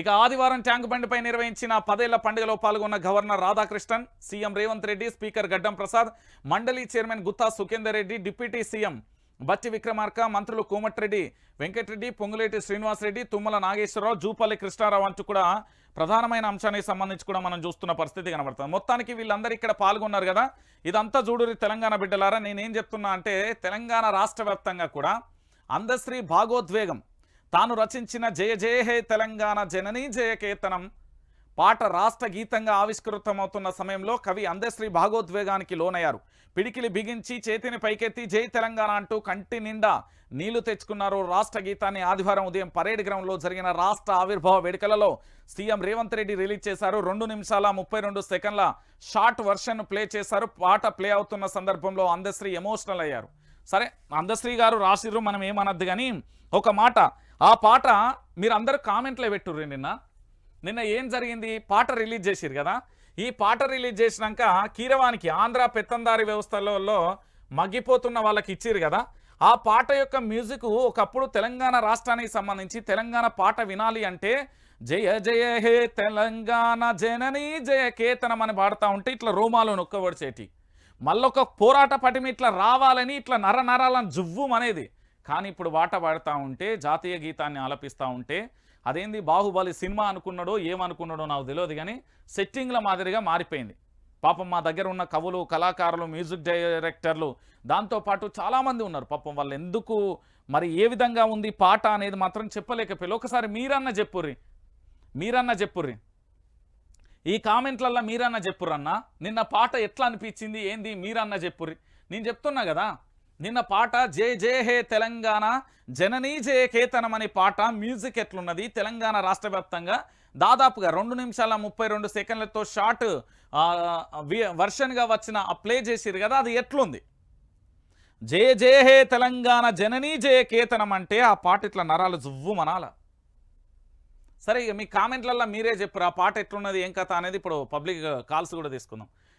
ఇక ఆదివారం ట్యాంక్ బండిపై నిర్వహించిన పదేళ్ళ పండుగలో పాల్గొన్న governor Radhakrishnan CM Revanth Reddy speaker Gaddam Prasad మండలి chairman Gutha Sukhender Reddy deputy CM Bhatti Vikramarka మంత్రులు కోమటిరెడ్డి వెంకటరెడ్డి పొంగులేటి శ్రీనివాసరెడ్డి తుమ్మల నాగేశ్వరరావు జూపల్లి కృష్ణారావు అంటూ కూడా ప్రధానమైన అంశానికి సంబంధించి కూడా మనం చూస్తున్న పరిస్థితి కనబడుతుంది. మొత్తానికి వీళ్ళందరూ ఇక్కడ పాల్గొన్నారు కదా. ఇదంతా చూడురి తెలంగాణ బిడ్డలారా. నేనేం చెప్తున్నా అంటే తెలంగాణ రాష్ట్ర వ్యాప్తంగా కూడా అందశ్రీ భాగోద్వేగం తాను రచించిన జయ జయ హే తెలంగాణ జననీ జయ కేతనం. పాట రాష్ట్ర గీతంగా ఆవిష్కృతమవుతున్న సమయంలో కవి అందశ్రీ భాగోద్వేగానికి లోనయ్యారు. పిడికిలి బిగించి చేతిని పైకెత్తి జై తెలంగాణ అంటూ కంటి నిండా నీళ్ళు తెచ్చుకున్నారు రాష్ట్ర గీతాన్ని ఆదివారం ఉదయం పరేడ్ గ్రౌండ్లో జరిగిన రాష్ట్ర ఆవిర్భావ వేడుకలలో సీఎం రేవంత్ రెడ్డి రిలీజ్ చేశారు. రెండు నిమిషాల ముప్పై రెండు సెకండ్ల షార్ట్ వర్షన్ ప్లే చేశారు. పాట ప్లే అవుతున్న సందర్భంలో అందశ్రీ ఎమోషనల్ అయ్యారు. సరే అందశ్రీ గారు రాసిర్రు మనం ఏమనద్దు కానీ ఒక మాట. ఆ పాట మీరు అందరూ కామెంట్లో పెట్టుర్రు నిన్న. నిన్న ఏం జరిగింది? పాట రిలీజ్ చేసిరు కదా. ఈ పాట రిలీజ్ చేసినాక కీరవానికి ఆంధ్ర పెత్తందారి వ్యవస్థలలో మగ్గిపోతున్న వాళ్ళకి ఇచ్చిరు కదా. ఆ పాట యొక్క మ్యూజిక్ ఒకప్పుడు తెలంగాణ రాష్ట్రానికి సంబంధించి తెలంగాణ పాట వినాలి అంటే జయ జయ హే తెలంగాణ జనని జయ కేతనం అని పాడుతూ ఉంటే ఇట్లా రోమాలు నొక్కబడిచేటి. మళ్ళొక పోరాట పటిమి ఇట్లా రావాలని ఇట్లా నర నరాలను జువ్వుమనేది. కానీ ఇప్పుడు వాట పాడుతూ ఉంటే జాతీయ గీతాన్ని ఆలపిస్తూ ఉంటే అదేంది బాహుబలి సినిమా అనుకున్నాడో ఏమనుకున్నాడో నాకు తెలియదు కానీ సెట్టింగ్ల మాదిరిగా మారిపోయింది. పాపం మా దగ్గర ఉన్న కవులు కళాకారులు మ్యూజిక్ డైరెక్టర్లు దాంతోపాటు చాలామంది ఉన్నారు. పాపం వాళ్ళు ఎందుకు మరి ఏ విధంగా ఉంది పాట అనేది మాత్రం చెప్పలేకపోయారు. ఒకసారి మీరన్న చెప్పుర్రి. మీరన్న చెప్పుర్రి. ఈ కామెంట్లల్లో మీరన్న చెప్పురన్నా నిన్న పాట ఎట్లా అనిపించింది? ఏంది? మీరన్న చెప్పుర్రి. నేను చెప్తున్నా కదా నిన్న పాట జే జే హే తెలంగాణ జననీ జే కేతనం అనే పాట మ్యూజిక్ ఎట్లున్నది? తెలంగాణ రాష్ట్ర వ్యాప్తంగా దాదాపుగా రెండు నిమిషాల ముప్పై రెండు సెకండ్లతో షార్ట్ వర్షన్గా వచ్చిన ప్లే చేసిరు కదా అది ఎట్లుంది? జే జే హే తెలంగాణ జననీ జయ కేతనం అంటే ఆ పాట ఇట్లా నరాలు జువ్వు మనాల. సరే ఇక మీ కామెంట్లల్లో మీరే చెప్పరు ఆ పాట ఎట్లున్నది ఏం కథ అనేది ఇప్పుడు పబ్లిక్ కాల్స్ కూడా తీసుకుందాం.